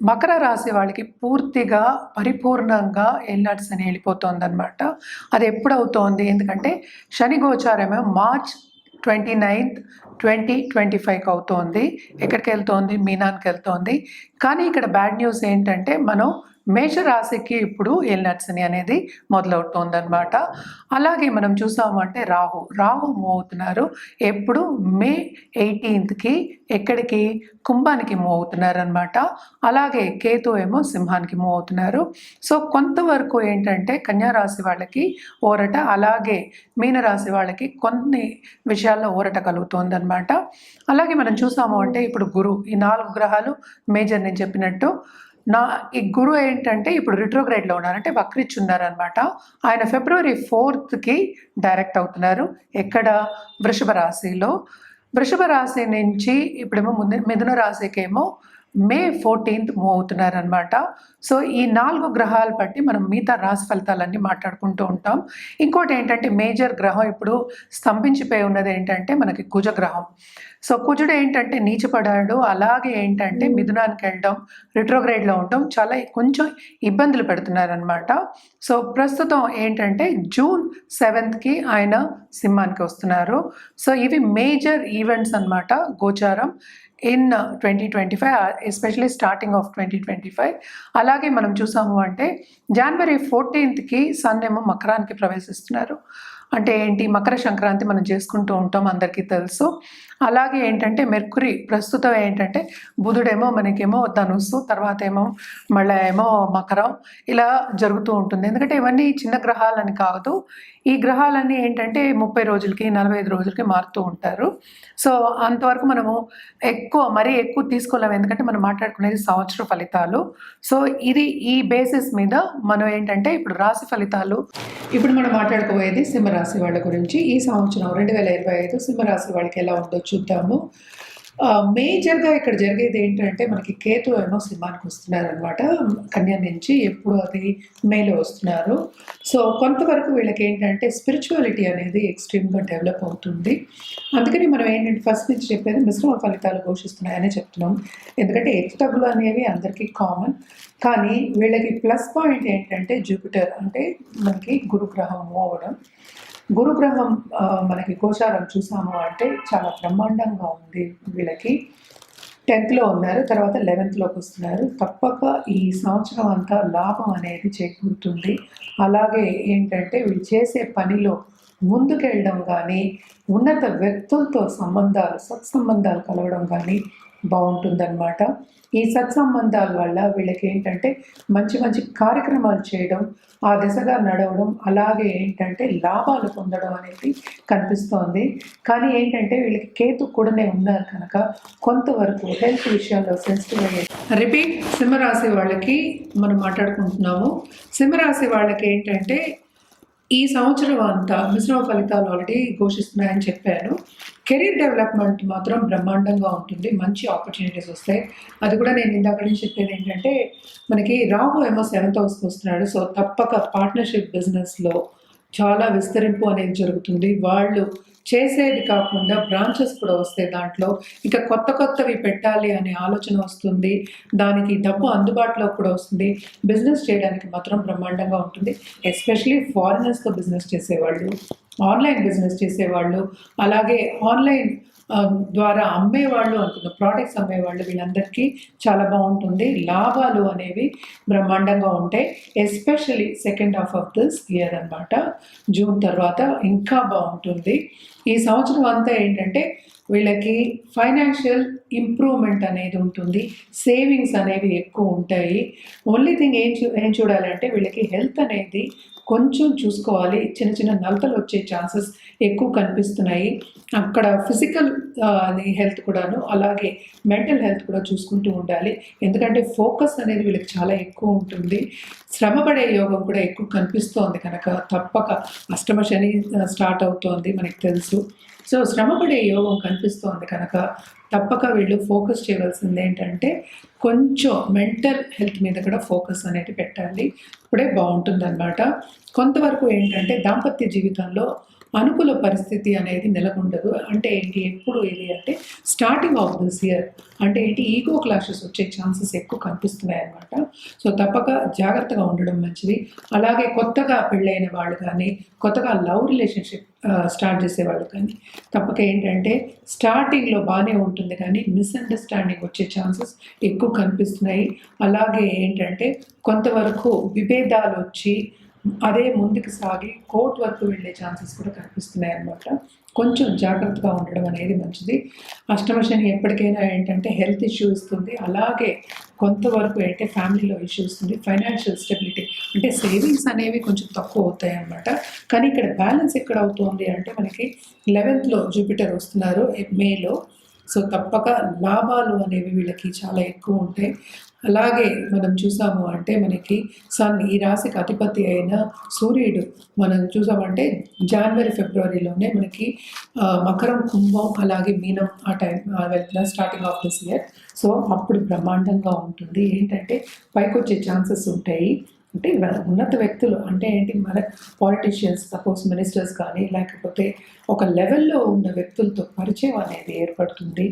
మకర రాశి వాళ్ళకి పూర్తిగా పరిపూర్ణంగా ఎల్నట్స్ అని వెళ్ళిపోతుంది అనమాట అది ఎప్పుడు అవుతోంది ఎందుకంటే శని గోచారమే March twenty ninth twenty twenty ఫైవ్కి అవుతోంది. ఎక్కడికి వెళ్తోంది మీనాన్కి వెళ్తోంది. కానీ ఇక్కడ బ్యాడ్ న్యూస్ ఏంటంటే మనం మేషరాశికి ఇప్పుడు ఎల్నట్స్ని అనేది మొదలవుతోందనమాట అలాగే మనం చూసామంటే రాహు. రాహు మూవ్ అవుతున్నారు ఎప్పుడు మే ఎయిటీన్త్కి ఎక్కడికి? కుంభానికి మూవ్ అవుతున్నారనమాట అలాగే కేతు ఏమో సింహానికి మూవ్ అవుతున్నారు సో కొంతవరకు ఏంటంటే కన్యా రాశి వాళ్ళకి ఊరట అలాగే మీనరాశి వాళ్ళకి కొన్ని విషయాల్లో ఊరట కలుగుతుందనమాట అలాగే మనం చూసాము అంటే ఇప్పుడు గురు. ఈ నాలుగు గ్రహాలు మేజర్ నేను చెప్పినట్టు నా ఈ గురు ఏంటంటే ఇప్పుడు రిట్రోగ్రేడ్లో ఉన్నారు. అంటే వక్రిచ్ ఉన్నారనమాట ఆయన ఫిబ్రవరి ఫోర్త్కి డైరెక్ట్ అవుతున్నారు. ఎక్కడ? వృషభ రాశిలో. వృషభ రాశి నుంచి ఇప్పుడేమో ముందు మిథున రాశికేమో మే ఫోర్టీన్త్ మూవ్ అవుతున్నారనమాట సో ఈ నాలుగు గ్రహాలు బట్టి మనం మిగతా రాశి ఫలితాలన్నీ మాట్లాడుకుంటూ ఉంటాం. ఇంకోటి ఏంటంటే మేజర్ గ్రహం ఇప్పుడు స్తంభించిపోయి ఉన్నది ఏంటంటే మనకి కుజగ్రహం. సో కుజుడు ఏంటంటే నీచపడాడు. అలాగే ఏంటంటే మిథునానికి వెళ్ళడం రిట్రోగ్రేడ్లో ఉండడం చాలా కొంచెం ఇబ్బందులు పెడుతున్నారనమాట సో ప్రస్తుతం ఏంటంటే జూన్ సెవెంత్కి ఆయన సింహానికి వస్తున్నారు. సో ఇవి మేజర్ ఈవెంట్స్ అన్నమాట గోచారం. In twenty twenty five especially starting of twenty twenty five. అలాగే మనం చూసాము అంటే జనవరి ఫోర్టీన్త్కి సన్ ఏమో మకరానికి ప్రవేశిస్తున్నారు. అంటే ఏంటి? మకర సంక్రాంతి మనం చేసుకుంటూ ఉంటాం అందరికీ తెలుసు. అలాగే ఏంటంటే మెర్కురీ ప్రస్తుతం ఏంటంటే బుధుడేమో మనకేమో ధనుస్సు తర్వాత ఏమో మళ్ళీ ఏమో మకరం ఇలా జరుగుతూ ఉంటుంది. ఎందుకంటే ఇవన్నీ చిన్న గ్రహాలని కాదు. ఈ గ్రహాలన్నీ ఏంటంటే ముప్పై రోజులకి నలభై ఐదు రోజులకి మారుతూ ఉంటారు. సో అంతవరకు మనము ఎక్కువ మరీ ఎక్కువ తీసుకోలేము. ఎందుకంటే మనం మాట్లాడుకునేది సంవత్సర ఫలితాలు. సో ఇది ఈ బేసిస్ మీద మనం ఏంటంటే ఇప్పుడు రాశి ఫలితాలు. ఇప్పుడు మనం మాట్లాడుకోబోయేది సింహరాశి వాళ్ళ గురించి. ఈ సంవత్సరం రెండు వేల ఇరవై ఐదు సింహరాశి వాళ్ళకి ఎలా ఉందో చూద్దాము. మేజర్గా ఇక్కడ జరిగేది ఏంటంటే మనకి కేతు ఏమో సింహానికి వస్తున్నారు అనమాట కన్యా నుంచి ఎప్పుడు అది మేలో వస్తున్నారు. సో కొంతవరకు వీళ్ళకి ఏంటంటే స్పిరిచువాలిటీ అనేది ఎక్స్ట్రీమ్గా డెవలప్ అవుతుంది. అందుకని మనం ఏంటంటే ఫస్ట్ నుంచి చెప్పేది మిశ్రమ ఫలితాలు ఘోషిస్తున్నాయనే చెప్తున్నాం. ఎందుకంటే ఎత్తుతగ్గులు అనేవి అందరికీ కామన్ కానీ వీళ్ళకి ప్లస్ పాయింట్ ఏంటంటే జూపిటర్ అంటే మనకి గురుగ్రహం అవ్వడం. గురుగ్రహం మనకి గోచారం చూసాము అంటే చాలా బ్రహ్మాండంగా ఉంది వీళ్ళకి. టెన్త్లో ఉన్నారు తర్వాత లెవెన్త్లోకి వస్తున్నారు. తప్పక ఈ సంవత్సరం అంతా లాభం అనేది చేకూరుతుంది. అలాగే ఏంటంటే వీళ్ళు చేసే పనిలో ముందుకెళ్ళడం కానీ ఉన్నత వ్యక్తులతో సంబంధాలు సత్సంబంధాలు కలవడం కానీ బాగుంటుందన్నమాట ఈ సత్సంబంధాల వల్ల వీళ్ళకి ఏంటంటే మంచి మంచి కార్యక్రమాలు చేయడం ఆ దిశగా నడవడం అలాగే ఏంటంటే లాభాలు పొందడం అనేది కనిపిస్తోంది. కానీ ఏంటంటే వీళ్ళకి కేతు కూడానే ఉన్నారు కనుక కొంతవరకు హెల్త్ విషయాల్లో సెన్సిటివ్ అయ్యే రిపీట్ సింహరాశి వాళ్ళకి మనం మాట్లాడుకుంటున్నాము. సింహరాశి వాళ్ళకి ఏంటంటే ఈ సంవత్సరం అంతా మిశ్రమ ఫలితాలు ఆల్రెడీ ఘోషిస్తున్నాయని చెప్పాను. కెరీర్ డెవలప్మెంట్ మాత్రం బ్రహ్మాండంగా ఉంటుంది. మంచి ఆపర్చునిటీస్ వస్తాయి. అది కూడా నేను ఇందాక నుంచి చెప్పేది ఏంటంటే మనకి రాహు ఏమో సెవెంత్ హౌస్కి వస్తున్నాడు. సో తప్పక పార్ట్నర్షిప్ బిజినెస్లో చాలా విస్తరింపు అనేది జరుగుతుంది. వాళ్ళు చేసేది కాకుండా బ్రాంచెస్ కూడా వస్తాయి దాంట్లో ఇంకా కొత్త కొత్తవి పెట్టాలి అనే ఆలోచన వస్తుంది. దానికి డబ్బు అందుబాటులో కూడా వస్తుంది. బిజినెస్ చేయడానికి మాత్రం బ్రహ్మాండంగా ఉంటుంది. ఎస్పెషలీ ఫారినర్స్తో బిజినెస్ చేసేవాళ్ళు ఆన్లైన్ బిజినెస్ చేసేవాళ్ళు అలాగే ఆన్లైన్ ద్వారా అమ్మేవాళ్ళు అనుకున్న ప్రోడక్ట్స్ అమ్మేవాళ్ళు వీళ్ళందరికీ చాలా బాగుంటుంది. లాభాలు అనేవి బ్రహ్మాండంగా ఉంటాయి. Especially second half of this year అన్నమాట. జూన్ తర్వాత ఇంకా బాగుంటుంది. ఈ సంవత్సరం అంతా ఏంటంటే వీళ్ళకి ఫైనాన్షియల్ ఇంప్రూవ్మెంట్ అనేది ఉంటుంది సేవింగ్స్ అనేవి ఎక్కువ ఉంటాయి. ఓన్లీ థింగ్ ఏం చూ ఏం చూడాలంటే వీళ్ళకి హెల్త్ అనేది కొంచెం చూసుకోవాలి. చిన్న చిన్న నలతలు వచ్చే ఛాన్సెస్ ఎక్కువ కనిపిస్తున్నాయి. అక్కడ ఫిజికల్ హెల్త్ కూడాను అలాగే మెంటల్ హెల్త్ కూడా చూసుకుంటూ ఉండాలి. ఎందుకంటే ఫోకస్ అనేది వీళ్ళకి చాలా ఎక్కువ ఉంటుంది. శ్రమపడే యోగం కూడా ఎక్కువ కనిపిస్తోంది కనుక తప్పక. అష్టమ శని స్టార్ట్ అవుతోంది మనకి తెలుసు. సో శ్రమపడే యోగం కనిపిస్తోంది కనుక తప్పక వీళ్ళు ఫోకస్ చేయవలసింది ఏంటంటే కొంచెం మెంటల్ హెల్త్ మీద కూడా ఫోకస్ అనేది పెట్టాలి. ఇప్పుడే బాగుంటుందన్నమాట. కొంతవరకు ఏంటంటే దాంపత్య జీవితంలో అనుకూల పరిస్థితి అనేది నెలకొండదు. అంటే ఏంటి? ఎప్పుడు ఇది అంటే స్టార్టింగ్ ఆఫ్ దిస్ ఇయర్ అంటే ఏంటి? ఈగో క్లాషెస్ వచ్చే ఛాన్సెస్ ఎక్కువ కనిపిస్తున్నాయి అనమాట సో తప్పక జాగ్రత్తగా ఉండడం మంచిది. అలాగే కొత్తగా పెళ్ళైన వాళ్ళు కానీ కొత్తగా లవ్ రిలేషన్షిప్ స్టార్ట్ చేసేవాళ్ళు కానీ తప్పక ఏంటంటే స్టార్టింగ్లో బాగానే ఉంటుంది కానీ మిస్అండర్స్టాండింగ్ వచ్చే ఛాన్సెస్ ఎక్కువ కనిపిస్తున్నాయి. అలాగే ఏంటంటే కొంతవరకు విభేదాలు వచ్చి అదే ముందుకు సాగి కోర్టు వరకు వెళ్ళే ఛాన్సెస్ కూడా కనిపిస్తున్నాయి అన్నమాట. కొంచెం జాగ్రత్తగా ఉండడం అనేది మంచిది. అష్టమ శని ఎప్పటికైనా ఏంటంటే హెల్త్ ఇష్యూ ఇస్తుంది. అలాగే కొంతవరకు ఏంటంటే ఫ్యామిలీలో ఇష్యూ ఇస్తుంది. ఫైనాన్షియల్ స్టెబిలిటీ అంటే సేవింగ్స్ అనేవి కొంచెం తక్కువ అవుతాయి అన్నమాట. కానీ ఇక్కడ బ్యాలెన్స్ ఎక్కడ అవుతుంది అంటే మనకి లెవెన్త్లో జూపిటర్ వస్తున్నారు మేలో. సో తప్పక లాభాలు అనేవి వీళ్ళకి చాలా ఎక్కువ ఉంటాయి. అలాగే మనం చూసాము అంటే మనకి సన్ ఈ రాశికి అధిపతి అయిన సూర్యుడు మనం చూసామంటే జనవరి ఫిబ్రవరిలోనే మనకి మకరం కుంభం అలాగే మీనం ఆ టైం వెళ్తున్న starting of this year so అప్పుడు బ్రహ్మాండంగా ఉంటుంది. ఏంటంటే పైకి వచ్చే ఛాన్సెస్ ఉంటాయి. అంటే ఉన్నత వ్యక్తులు అంటే ఏంటి? మన పాలిటీషియన్స్ సపోజ్ మినిస్టర్స్ కానీ లేకపోతే ఒక లెవెల్లో ఉన్న వ్యక్తులతో పరిచయం అనేది ఏర్పడుతుంది.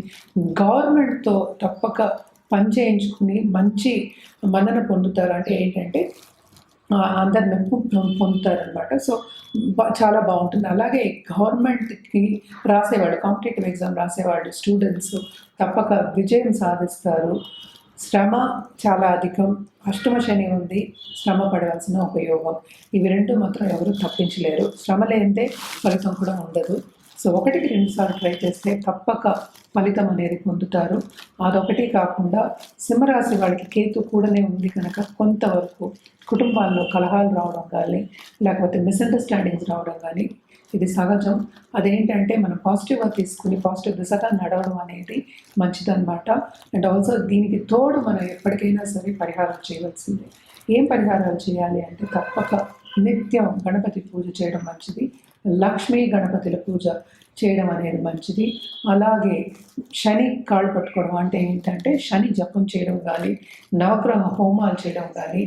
గవర్నమెంట్తో తప్పక పని చేయించుకుని మంచి మన్నన పొందుతారు. అంటే ఏంటంటే అందరి అందరు మెప్పు పొందుతారనమాట సో చాలా బాగుంటుంది. అలాగే గవర్నమెంట్కి రాసేవాళ్ళు కాంపిటేటివ్ ఎగ్జామ్ రాసేవాళ్ళు స్టూడెంట్స్ తప్పక విజయం సాధిస్తారు. శ్రమ చాలా అధికం. అష్టమ శని ఉంది. శ్రమ పడవలసిన ఉపయోగం. ఇవి రెండు మాత్రం ఎవరు తప్పించలేరు. శ్రమ లేనిదే ఫలితం కూడా ఉండదు. సో ఒకటికి రెండుసార్లు ట్రై చేస్తే తప్పక ఫలితం అనేది పొందుతారు. అదొకటి కాకుండా సింహరాశి వాళ్ళకి కేతు కూడానే ఉంది కనుక కొంతవరకు కుటుంబాల్లో కలహాలు రావడం కానీ లేకపోతే మిస్అండర్స్టాండింగ్స్ రావడం కానీ ఇది సహజం. అదేంటంటే మనం పాజిటివ్గా తీసుకుని పాజిటివ్ దిశగా నడవడం అనేది మంచిదన్నమాట. అండ్ ఆల్సో దీనికి తోడు మనం ఎప్పటికైనా సరే పరిహారం చేయవలసిందే. ఏం పరిహారాలు చేయాలి అంటే తప్పక నిత్యం గణపతి పూజ చేయడం మంచిది. లక్ష్మీ గణపతుల పూజ చేయడం అనేది మంచిది. అలాగే శని కాళ్ళు పట్టుకోవడం అంటే ఏంటంటే శని జపం చేయడం కానీ నవగ్రహ హోమాలు చేయడం కానీ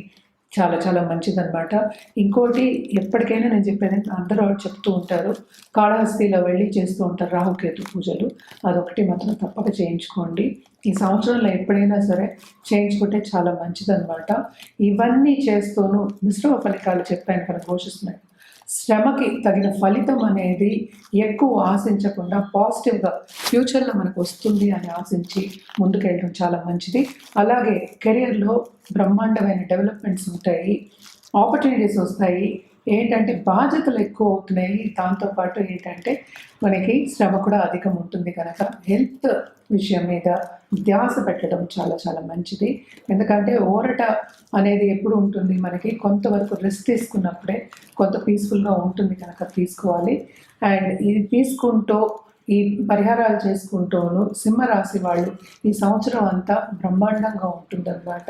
చాలా చాలా మంచిదన్నమాట. ఇంకోటి ఎప్పటికైనా నేను చెప్పేది అందరూ చెప్తూ ఉంటారు. కాళహస్తిలో వెళ్ళి చేస్తూ ఉంటారు రాహుకేతు పూజలు. అదొకటి మాత్రం తప్పక చేయించుకోండి. ఈ సంవత్సరంలో ఎప్పుడైనా సరే చేయించుకుంటే చాలా మంచిదన్నమాట. ఇవన్నీ చేస్తూను మిశ్రమ ఫలితాలు చెప్పాను కదా ఘోషిస్తున్నాయి. శ్రమకి తగిన ఫలితం అనేది ఎక్కువ ఆశించకుండా పాజిటివ్గా ఫ్యూచర్లో మనకు వస్తుంది అని ఆశించి ముందుకెళ్ళడం చాలా మంచిది. అలాగే కెరియర్లో బ్రహ్మాండమైన డెవలప్మెంట్స్ ఉంటాయి. ఆపర్చునిటీస్ వస్తాయి. ఏంటంటే బాధ్యతలు ఎక్కువ అవుతున్నాయి. దాంతోపాటు ఏంటంటే మనకి శ్రమ కూడా అధికం ఉంటుంది కనుక హెల్త్ విషయం మీద ధ్యాస పెట్టడం చాలా చాలా మంచిది. ఎందుకంటే ఓరట అనేది ఎప్పుడు ఉంటుంది? మనకి కొంతవరకు రెస్ట్ తీసుకున్నప్పుడే కొంత పీస్ఫుల్గా ఉంటుంది కనుక తీసుకోవాలి. అండ్ ఇది తీసుకుంటూ ఈ పరిహారాలు చేసుకుంటూను సింహరాశి వాళ్ళు ఈ సంవత్సరం అంతా బ్రహ్మాండంగా ఉంటుందన్నమాట.